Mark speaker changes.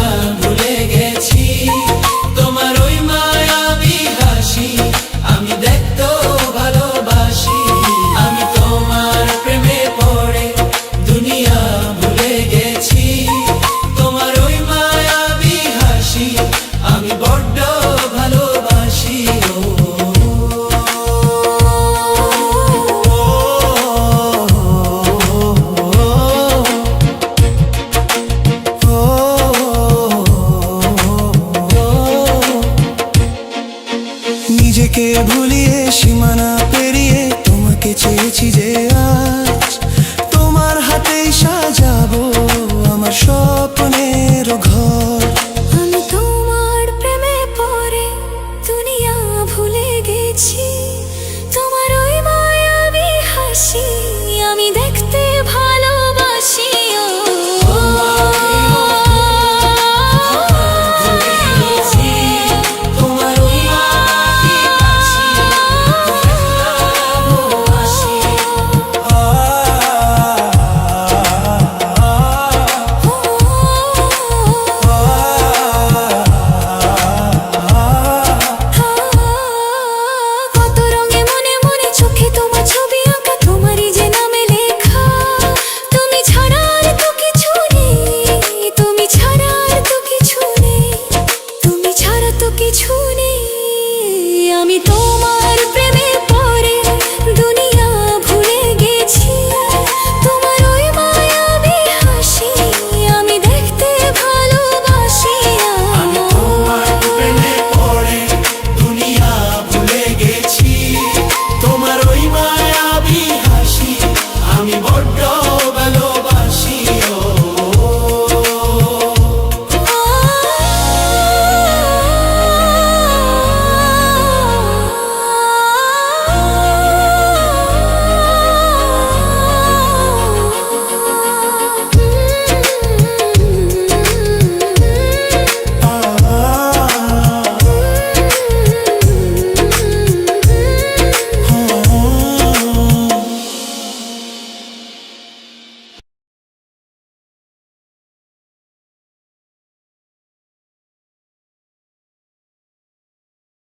Speaker 1: love. নিজেকে ভুলিয়ে, সীমানা পেরিয়ে তোমাকে চেয়েছি যে আজ তোমার হাতেই সাজাবো আমার স্বপ্নের ঘর।
Speaker 2: আমি তোমার প্রেমে পড়ে দুনিয়া ভুলে গেছি। কিছু নেই। আমি
Speaker 1: তোমার
Speaker 2: প্রেমে দুনিয়া ভুলে গেছি। তোমার ওই হাসি আমি দেখতে ভালোবাসি আমি তোমার প্রেমে দুনিয়া ভুলে গেছি। তোমার ওই হাসি আমি বড্ড